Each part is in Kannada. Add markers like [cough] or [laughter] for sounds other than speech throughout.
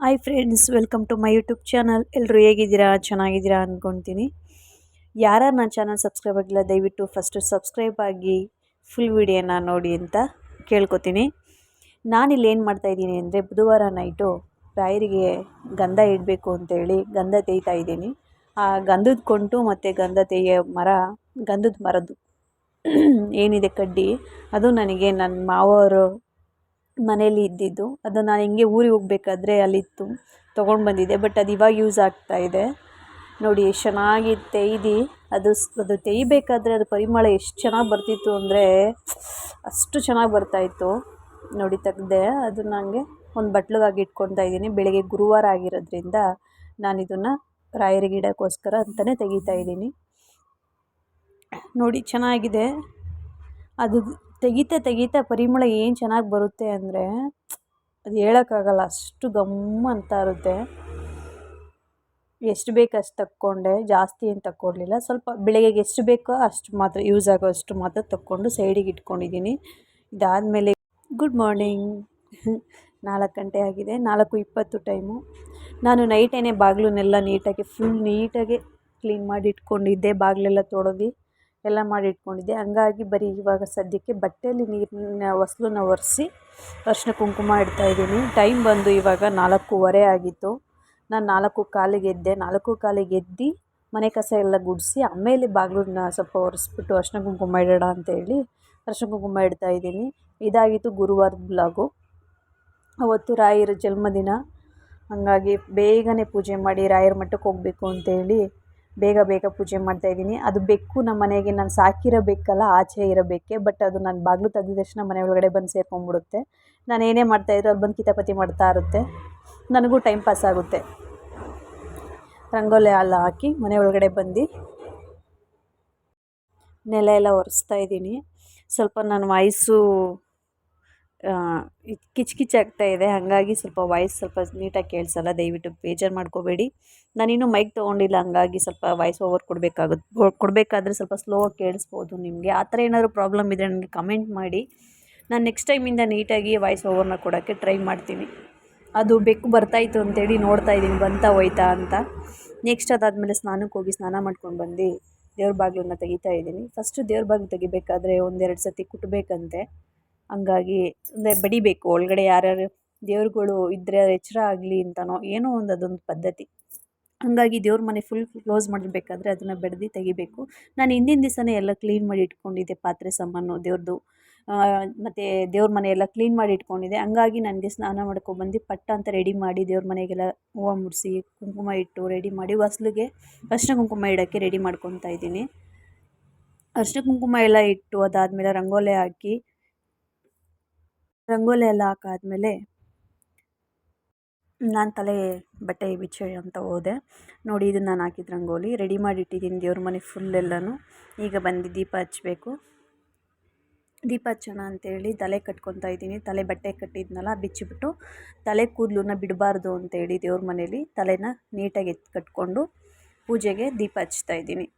Hi friends welcome to my YouTube channel ಎಲ್ಲರೂ ಹೇಗಿದ್ದೀರಾ? ಚೆನ್ನಾಗಿದ್ದೀರಾ ಅಂದ್ಕೊತೀನಿ ಯಾರು ನನ್ನ ಚಾನಲ್ ಸಬ್ಸ್ಕ್ರೈಬ್ ಆಗಿಲ್ಲ, ದಯವಿಟ್ಟು ಫಸ್ಟು ಸಬ್ಸ್ಕ್ರೈಬ್ ಆಗಿ ಫುಲ್ ವಿಡಿಯೋನ ನೋಡಿ ಅಂತ ಕೇಳ್ಕೊತೀನಿ. ನಾನಿಲ್ಲಿ ಏನು ಮಾಡ್ತಾಯಿದ್ದೀನಿ ಅಂದರೆ ಬುಧವಾರ ನೈಟು ರಾಯರಿಗೆ ಗಂಧ ಇಡಬೇಕು ಅಂತೇಳಿ ಗಂಧ ತೇಯ್ತಾ ಇದ್ದೀನಿ. ಆ ಗಂಧದ ಕೊಂಟು ಮತ್ತು ಗಂಧ ತೆಯ್ಯೋ ಮರ, ಗಂಧದ ಮರದ್ದು. [clears throat] ಏನಿದೆ ಕಡ್ಡಿ? ಅದು ನನಗೆ ನನ್ನ ಮಾವವರು ಮನೇಲಿ ಇದ್ದಿದ್ದು. ಅದು ನಾನು ಹೆಂಗೆ ಊರಿಗೆ ಹೋಗ್ಬೇಕಾದ್ರೆ ಅಲ್ಲಿತ್ತು. ತೊಗೊಂಡು ಬಂದಿದ್ದೆ. ಬಟ್ ಅದು ಇವಾಗ ಯೂಸ್ ಆಗ್ತಾ ಇದೆ. ನೋಡಿ, ಎಷ್ಟು ಚೆನ್ನಾಗಿ ತೆಯ್ದು, ಅದು ಅದು ತೆಯ್ಬೇಕಾದ್ರೆ ಅದು ಪರಿಮಳ ಎಷ್ಟು ಚೆನ್ನಾಗಿ ಬರ್ತಿತ್ತು ಅಂದರೆ ಅಷ್ಟು ಚೆನ್ನಾಗಿ ಬರ್ತಾಯಿತ್ತು ನೋಡಿ, ತೆಗ್ದೆ, ಅದು ನನಗೆ ಒಂದು ಬಟ್ಲಿಗಾಗಿ ಇಟ್ಕೊತಾ ಇದ್ದೀನಿ. ಬೆಳಗ್ಗೆ ಗುರುವಾರ ಆಗಿರೋದ್ರಿಂದ ನಾನು ಇದನ್ನು ರಾಯರಿಗೆ ಇಡೋಕ್ಕೋಸ್ಕರ ಅಂತಲೇ ತೆಗಿತಾ ಇದ್ದೀನಿ. ನೋಡಿ, ಚೆನ್ನಾಗಿದೆ. ಅದು ತೆಗಿತಾ ತೆಗಿತಾ ಪರಿಮಳ ಏನು ಚೆನ್ನಾಗಿ ಬರುತ್ತೆ ಅಂದರೆ ಅದು ಹೇಳೋಕ್ಕಾಗಲ್ಲ, ಅಷ್ಟು ಘಮ್ ಅಂತ ಇರುತ್ತೆ. ಎಷ್ಟು ಬೇಕು ಅಷ್ಟು ತಕ್ಕೊಂಡೆ, ಜಾಸ್ತಿ ಏನು ತಕ್ಕೊಡ್ಲಿಲ್ಲ. ಸ್ವಲ್ಪ ಬೆಳಗ್ಗೆಗೆ ಎಷ್ಟು ಬೇಕೋ ಅಷ್ಟು ಮಾತ್ರ ಯೂಸ್ ಆಗೋ ಅಷ್ಟು ಮಾತ್ರ ತಕ್ಕೊಂಡು ಸೈಡಿಗೆ ಇಟ್ಕೊಂಡಿದ್ದೀನಿ ಇದಾದಮೇಲೆ ಗುಡ್ ಮಾರ್ನಿಂಗ್ ನಾಲ್ಕು ಗಂಟೆ ಆಗಿದೆ, ನಾಲ್ಕು ಇಪ್ಪತ್ತು ಟೈಮು ನಾನು ನೈಟೇನೆ ಬಾಗಿಲನ್ನೆಲ್ಲ ನೀಟಾಗಿ ಫುಲ್ ನೀಟಾಗಿ ಕ್ಲೀನ್ ಮಾಡಿ ಇಟ್ಕೊಂಡಿದ್ದೆ, ಬಾಗಿಲೆಲ್ಲ ತೊಳೆದು. ಎಲ್ಲ ಮಾಡಿ ಇಟ್ಕೊಂಡಿದ್ದೆ. ಹಂಗಾಗಿ ಬರೀ ಇವಾಗ ಸದ್ಯಕ್ಕೆ ಬಟ್ಟೆಯಲ್ಲಿ ನೀರಿನ ಒಸ್ಲನ್ನ ಒರೆಸಿ ಅರಿಶಿನ ಕುಂಕುಮ ಇಡ್ತಾಯಿದ್ದೀನಿ ಟೈಮ್ ಬಂದು ಇವಾಗ ನಾಲ್ಕೂವರೆ ಆಗಿತ್ತು. ನಾನು ನಾಲ್ಕು ಕಾಲಿಗೆ ಎದ್ದೆ. ನಾಲ್ಕು ಕಾಲಿಗೆ ಎದ್ದು ಮನೆ ಕಸ ಎಲ್ಲ ಗುಡಿಸಿ ಆಮೇಲೆ ಬಾಗಿಲನ್ನ ಸ್ವಲ್ಪ ಒರೆಸ್ಬಿಟ್ಟು ಅರಿಶಿನ ಕುಂಕುಮ ಇಡೋಣ ಅಂತೇಳಿ ಅರ್ಶಿನ ಕುಂಕುಮ ಇಡ್ತಾಯಿದ್ದೀನಿ ಇದಾಗಿತ್ತು ಗುರುವಾರದ ಬ್ಲಾಗು. ಅವತ್ತು ರಾಯರ ಜನ್ಮದಿನ. ಹಾಗಾಗಿ ಬೇಗನೆ ಪೂಜೆ ಮಾಡಿ ರಾಯರ ಮಠಕ್ಕೆ ಹೋಗಬೇಕು ಅಂತೇಳಿ ಬೇಗ ಬೇಗ ಪೂಜೆ ಮಾಡ್ತಾ ಇದ್ದೀನಿ. ಅದು ಬೆಕ್ಕು ನಮ್ಮ ಮನೆಗೆ ನಾನು ಸಾಕಿರೋ ಬೆಕ್ಕಲ್ಲ ಆಚೆ ಇರೋ ಬೆಕ್ಕೆ ಬಟ್ ಅದು ನಾನು ಬಾಗಿಲು ತೆಗೆದ ತಕ್ಷಣ ಮನೆ ಒಳಗಡೆ ಬಂದು ಸೇರ್ಕೊಂಡ್ಬಿಡುತ್ತೆ ನಾನು ಏನೇ ಮಾಡ್ತಾ ಇದ್ರು ಅದು ಬಂದು ಕಿತಾಪತಿ ಮಾಡ್ತಾ ಇರುತ್ತೆ. ನನಗೂ ಟೈಮ್ ಪಾಸ್ ಆಗುತ್ತೆ. ರಂಗೋಲಿ ಎಲ್ಲ ಹಾಕಿ ಮನೆ ಒಳಗಡೆ ಬಂದು ನೆಲ ಎಲ್ಲ ಒರೆಸ್ತಾ ಇದ್ದೀನಿ. ಸ್ವಲ್ಪ ನನ್ನ ವಾಯ್ಸು ಕಿಚ್ ಕಿಚ್ ಆಗ್ತಾ ಇದೆ. ಹಾಗಾಗಿ ಸ್ವಲ್ಪ ವಾಯ್ಸ್ ಸ್ವಲ್ಪ ನೀಟಾಗಿ ಕೇಳಿಸಲ್ಲ, ದಯವಿಟ್ಟು ಬೇಜಾರು ಮಾಡ್ಕೋಬೇಡಿ. ನಾನಿನ್ನೂ ಮೈಕ್ ತೊಗೊಂಡಿಲ್ಲ, ಹಂಗಾಗಿ ಸ್ವಲ್ಪ ವಾಯ್ಸ್ ಓವರ್ ಕೊಡಬೇಕಾಗುತ್ತೆ ಕೊಡಬೇಕಾದ್ರೆ ಸ್ವಲ್ಪ ಸ್ಲೋ ಆಗಿ ಕೇಳಿಸ್ಬೋದು ನಿಮಗೆ. ಆ ಥರ ಏನಾದರೂ ಪ್ರಾಬ್ಲಮ್ ಇದ್ದರೆ ನನಗೆ ಕಮೆಂಟ್ ಮಾಡಿ. ನಾನು ನೆಕ್ಸ್ಟ್ ಟೈಮಿಂದ ನೀಟಾಗಿ ವಾಯ್ಸ್ ಓವರ್ನ ಕೊಡೋಕ್ಕೆ ಟ್ರೈ ಮಾಡ್ತೀನಿ. ಅದು ಬೆಕ್ಕು ಬರ್ತಾಯಿತ್ತು ಅಂತೇಳಿ ನೋಡ್ತಾ ಇದ್ದೀನಿ, ಬಂತಾ ಹೋಯ್ತಾ ಅಂತ. ನೆಕ್ಸ್ಟ್ ಅದಾದಮೇಲೆ ಸ್ನಾನಕ್ಕೆ ಹೋಗಿ ಸ್ನಾನ ಮಾಡ್ಕೊಂಡು ಬಂದು ದೇವ್ರ ಬಾಗಿಲನ್ನ ತೆಗಿತಾ ಇದ್ದೀನಿ. ಫಸ್ಟು ದೇವ್ರ ಬಾಗಿಲು ತೆಗಿಬೇಕಾದ್ರೆ ಒಂದೆರಡು ಸತಿ ಕುಟ್ಟಬೇಕಂತೆ ಹಂಗಾಗಿ ಅಂದರೆ ಬಡಿಬೇಕು. ಒಳಗಡೆ ಯಾರ್ಯಾರು ದೇವ್ರುಗಳು ಇದ್ದರೆ ಎಚ್ಚರ ಆಗಲಿ ಅಂತನೋ ಏನೋ ಒಂದು ಅದೊಂದು ಪದ್ಧತಿ. ಹಾಗಾಗಿ ದೇವ್ರ ಮನೆ ಫುಲ್ ಕ್ಲೋಸ್ ಮಾಡಬೇಕಾದ್ರೆ ಅದನ್ನು ಬಡ್ದು ತೆಗಿಬೇಕು. ನಾನು ಹಿಂದಿನ ದಿವಸನೇ ಎಲ್ಲ ಕ್ಲೀನ್ ಮಾಡಿ ಇಟ್ಕೊಂಡಿದ್ದೆ ಪಾತ್ರೆ ಸಾಮಾನು ದೇವ್ರದ್ದು ಮತ್ತು ದೇವ್ರ ಮನೆ ಎಲ್ಲ ಕ್ಲೀನ್ ಮಾಡಿ ಇಟ್ಕೊಂಡಿದ್ದೆ. ಹಂಗಾಗಿ ನನಗೆ ಸ್ನಾನ ಮಾಡ್ಕೊಬಂದು ಪಟ್ಟ ಅಂತ ರೆಡಿ ಮಾಡಿ ದೇವ್ರ ಮನೆಗೆಲ್ಲ ಹೂವು ಮುಡಿಸಿ, ಕುಂಕುಮ ಇಟ್ಟು ರೆಡಿ ಮಾಡಿ ಹೊಸ್ಲಿಗೆ ಅರ್ಶಿನ ಕುಂಕುಮ ಇಡೋಕ್ಕೆ ರೆಡಿ ಮಾಡ್ಕೊತಾ ಇದ್ದೀನಿ. ಅರ್ಶಿನ ಕುಂಕುಮ ಎಲ್ಲ ಇಟ್ಟು ಅದಾದಮೇಲೆ ರಂಗೋಲಿ ಹಾಕಿ ರಂಗೋಲಿ ಎಲ್ಲ ಹಾಕಾದ್ಮೇಲೆ ನಾನು ತಲೆ ಬಟ್ಟೆ ಬಿಚ್ಚಿ ಅಂತ ಹೋದೆ. ನೋಡಿ ಇದು ನಾನು ಹಾಕಿದ ರಂಗೋಲಿ. ರೆಡಿ ಮಾಡಿ ಇಟ್ಟಿದ್ದೀನಿ ದೇವ್ರ ಮನೆ ಫುಲ್ ಎಲ್ಲನೂ. ಈಗ ಬಂದು ದೀಪ ಹಚ್ಚಬೇಕು ದೀಪ ಹಚ್ಚೋಣ ಅಂತೇಳಿ ತಲೆ ಕಟ್ಕೊತಾ ಇದ್ದೀನಿ. ತಲೆ ಬಟ್ಟೆ ಕಟ್ಟಿದ್ನಲ್ಲ, ಬಿಚ್ಚಿಬಿಟ್ಟು ತಲೆ ಕೂದಲನ್ನ ಬಿಡಬಾರ್ದು ಅಂತೇಳಿ ದೇವ್ರ ಮನೇಲಿ ತಲೆನ ನೀಟಾಗಿ ಎತ್ತು ಕಟ್ಕೊಂಡು ಪೂಜೆಗೆ ದೀಪ ಹಚ್ತಾ ಇದ್ದೀನಿ.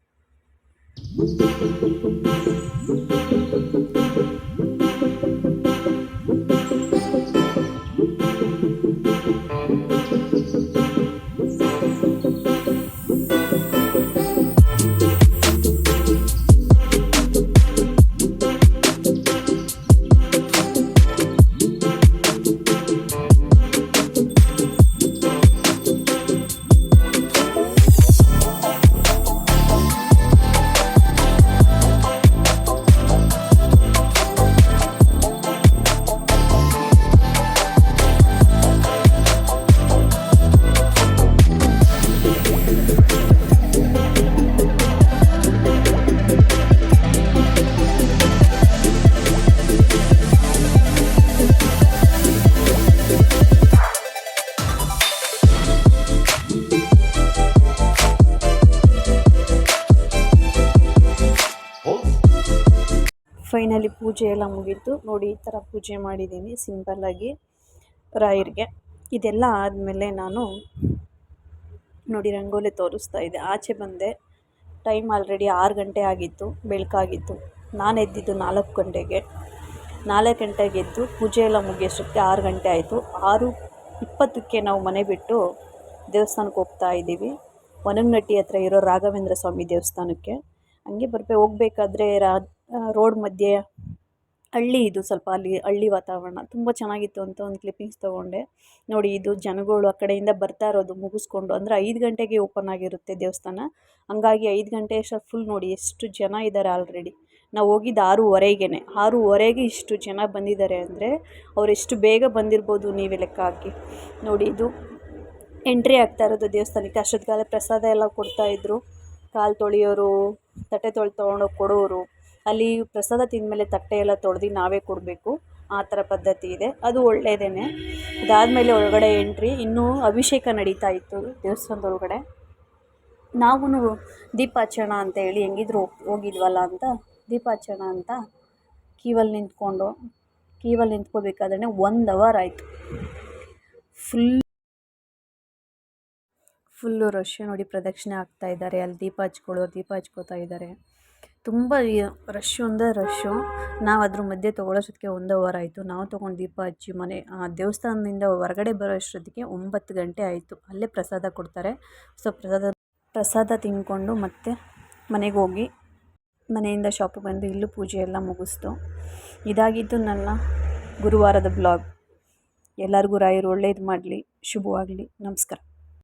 ಫೈನಲಿ ಪೂಜೆ ಎಲ್ಲ ಮುಗೀತು. ನೋಡಿ, ಈ ಥರ ಪೂಜೆ ಮಾಡಿದ್ದೀನಿ ಸಿಂಪಲ್ಲಾಗಿ ರಾಯರಿಗೆ. ಇದೆಲ್ಲ ಆದಮೇಲೆ ನಾನು ನೋಡಿ, ರಂಗೋಲಿ ತೋರಿಸ್ತಾ ಇದ್ದೆ. ಆಚೆ ಬಂದೆ. ಟೈಮ್ ಆಲ್ರೆಡಿ ಆರು ಗಂಟೆ ಆಗಿತ್ತು, ಬೆಳಕಾಗಿತ್ತು. ನಾನು ಎದ್ದಿದ್ದು ನಾಲ್ಕು ಗಂಟೆಗೆ. ನಾಲ್ಕು ಗಂಟೆಗೆ ಎದ್ದು ಪೂಜೆ ಎಲ್ಲ ಮುಗಿಯೋಷ್ಟಕ್ಕೆ ಆರು ಗಂಟೆ ಆಯಿತು. ಆರು ಇಪ್ಪತ್ತಕ್ಕೆ ನಾವು ಮನೆ ಬಿಟ್ಟು ದೇವಸ್ಥಾನಕ್ಕೆ ಹೋಗ್ತಾ ಇದ್ದೀವಿ. ಒನಗನಟ್ಟಿ ಹತ್ರ ಇರೋ ರಾಘವೇಂದ್ರ ಸ್ವಾಮಿ ದೇವಸ್ಥಾನಕ್ಕೆ. ಹಂಗೆ ಬರ್ಬೇ, ಹೋಗ್ಬೇಕಾದ್ರೆ ರಾ ರೋಡ್ ಮಧ್ಯೆ ಹಳ್ಳಿ ಇದು ಸ್ವಲ್ಪ ಅಲ್ಲಿ ಹಳ್ಳಿ ವಾತಾವರಣ ತುಂಬ ಚೆನ್ನಾಗಿತ್ತು ಅಂತ ಒಂದು ಕ್ಲಿಪ್ಪಿಂಗ್ಸ್ ತೊಗೊಂಡೆ. ನೋಡಿ ಇದು ಜನಗಳು ಆ ಕಡೆಯಿಂದ ಬರ್ತಾ ಇರೋದು ಮುಗಿಸ್ಕೊಂಡು. ಅಂದರೆ ಐದು ಗಂಟೆಗೆ ಓಪನ್ ಆಗಿರುತ್ತೆ ದೇವಸ್ಥಾನ. ಹಂಗಾಗಿ ಐದು ಗಂಟೆ ಅಷ್ಟು ಫುಲ್ ನೋಡಿ ಎಷ್ಟು ಜನ ಇದ್ದಾರೆ ಆಲ್ರೆಡಿ ನಾವು ಹೋಗಿದ್ದು ಆರೂವರೆಗೆ ಆರೂವರೆಗೆ ಇಷ್ಟು ಜನ ಬಂದಿದ್ದಾರೆ ಅಂದರೆ ಅವರೆಷ್ಟು ಬೇಗ ಬಂದಿರ್ಬೋದು ನೀವೇ ಲೆಕ್ಕ ಹಾಕಿ. ನೋಡಿ ಇದು ಎಂಟ್ರಿ ಆಗ್ತಾ ಇರೋದು ದೇವಸ್ಥಾನಕ್ಕೆ. ಅಷ್ಟೊತ್ತಿಗಾಲ ಪ್ರಸಾದ ಎಲ್ಲ ಕೊಡ್ತಾಯಿದ್ರು ಕಾಲು ತೊಳೆಯೋರು, ತಟ್ಟೆ ತೊಳೆ ತೊಗೊಂಡೋಗಿ ಕೊಡೋರು. ಅಲ್ಲಿ ಪ್ರಸಾದ ತಿಂದಮೇಲೆ ತಟ್ಟೆ ಎಲ್ಲ ತೊಳ್ದು ನಾವೇ ಕೊಡಬೇಕು. ಆ ಥರ ಪದ್ಧತಿ ಇದೆ. ಅದು ಒಳ್ಳೆಯದೇ ಅದಾದಮೇಲೆ ಒಳಗಡೆ ಎಂಟ್ರಿ, ಇನ್ನೂ ಅಭಿಷೇಕ ನಡೀತಾ ಇತ್ತು ದೇವಸ್ಥಾನದ ಒಳಗಡೆ ನಾವೂ ದೀಪ ಹಚ್ಚೋಣ ಅಂತ ಹೇಳಿ ಹೆಂಗಿದ್ರು ಹೋಗಿದ್ವಲ್ಲ ಅಂತ, ದೀಪಾಚರಣ ಅಂತ ಕೀವಲ್ಲಿ ನಿಂತ್ಕೊಂಡು ಕ್ಯೂವಲ್ಲಿ ನಿಂತ್ಕೋಬೇಕಾದ್ರೆ ಒಂದು ಅವರ್ ಆಯಿತು. ಫುಲ್ ಫುಲ್ಲು ರಶ್ ನೋಡಿ ಪ್ರದಕ್ಷಿಣೆ ಆಗ್ತಾಯಿದ್ದಾರೆ ಅಲ್ಲಿ ದೀಪ ಹಚ್ಕೊಳ್ಳೋರು ದೀಪ ಹಚ್ಕೋತಾ ಇದ್ದಾರೆ. ತುಂಬ ರಶ್ಶು ಅಂದರೆ ರಶ್ಶು ನಾವು ಅದ್ರ ಮಧ್ಯೆ ತೊಗೊಳ್ಳೋಷ್ಟೊತ್ತಿಗೆ ಒಂದು ಅವರ್ ಆಯಿತು. ನಾವು ತೊಗೊಂಡು ದೀಪ ಹಚ್ಚಿ ಮನೆ ದೇವಸ್ಥಾನದಿಂದ ಹೊರಗಡೆ ಬರೋ ಅಷ್ಟೊತ್ತಿಗೆ ಒಂಬತ್ತು ಗಂಟೆ ಆಯಿತು. ಅಲ್ಲೇ ಪ್ರಸಾದ ಕೊಡ್ತಾರೆ. ಸೊ ಪ್ರಸಾದ ಪ್ರಸಾದ ತಿಂದ್ಕೊಂಡು ಮತ್ತೆ ಮನೆಗೆ ಹೋಗಿ ಮನೆಯಿಂದ ಶಾಪಿಗೆ ಬಂದು ಇಲ್ಲೂ ಪೂಜೆ ಎಲ್ಲ ಮುಗಿಸ್ತು. ಇದಾಗಿದ್ದು ನನ್ನ ಗುರುವಾರದ ಬ್ಲಾಗ್ ಎಲ್ಲರಿಗೂ ರಾಯರು ಒಳ್ಳೇದು ಮಾಡಲಿ, ಶುಭವಾಗಲಿ. ನಮಸ್ಕಾರ.